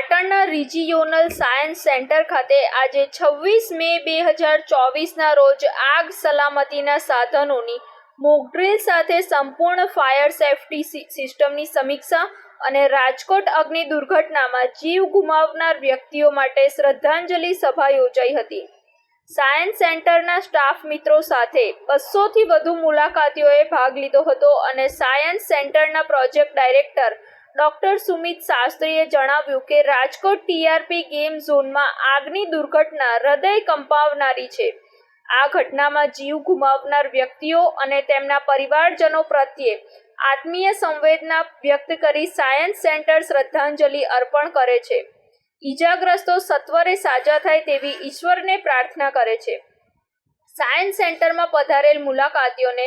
Regional science centre ખાતે આજે છવ્વીસ મે બે હજાર ચોવીસના રોજ આગ સલામતીના સાધનોની મોકડ્રીલ સાથે સંપૂર્ણ ફાયર સેફટી સિસ્ટમની સમીક્ષા અને રાજકોટ અગ્નિ દુર્ઘટનામાં જીવ ગુમાવનાર વ્યક્તિઓ માટે શ્રદ્ધાંજલિ સભા યોજાઈ હતી. સાયન્સ સેન્ટરના સ્ટાફ મિત્રો સાથે બસોથી વધુ મુલાકાતીઓએ ભાગ લીધો હતો અને સાયન્સ સેન્ટરના પ્રોજેક્ટ ડાયરેક્ટર ડોક્ટર સુમિત શાસ્ત્રીએ જણાવ્યું કે રાજકોટ ટીઆરપી ગેમ ઝોનમાં આગની દુર્ઘટના હૃદય કંપાવનારી છે. આ ઘટનામાં જીવ ગુમાવનાર વ્યક્તિઓ અને તેમના પરિવારજનો પ્રત્યે આત્મીય સંવેદના વ્યક્ત કરી સાયન્સ સેન્ટર શ્રદ્ધાંજલિ અર્પણ કરે છે. ઈજાગ્રસ્તો સત્વરે સાજા થાય તેવી ઈશ્વરને પ્રાર્થના કરે છે. સાયન્સ સેન્ટરમાં પધારેલ મુલાકાતીઓને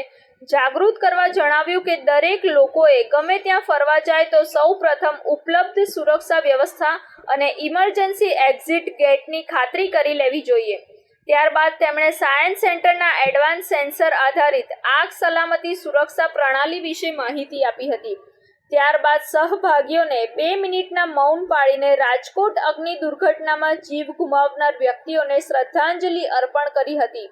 જાગૃત કરવા જણાવ્યું કે દરેક લોકોએ ગમે ત્યાં ફરવા જાય તો સૌ પ્રથમ ઉપલબ્ધ સુરક્ષા વ્યવસ્થા અને ઇમરજન્સી એક્ઝિટ ગેટની ખાતરી કરી લેવી જોઈએ. ત્યારબાદ તેમણે સાયન્સ સેન્ટરના એડવાન્સ સેન્સર આધારિત આગ સલામતી સુરક્ષા પ્રણાલી વિશે માહિતી આપી હતી. ત્યારબાદ સહભાગીઓને બે મિનિટના મૌન પાળીને રાજકોટ અગ્નિ દુર્ઘટનામાં જીવ ગુમાવનાર વ્યક્તિઓને શ્રદ્ધાંજલિ અર્પણ કરી હતી.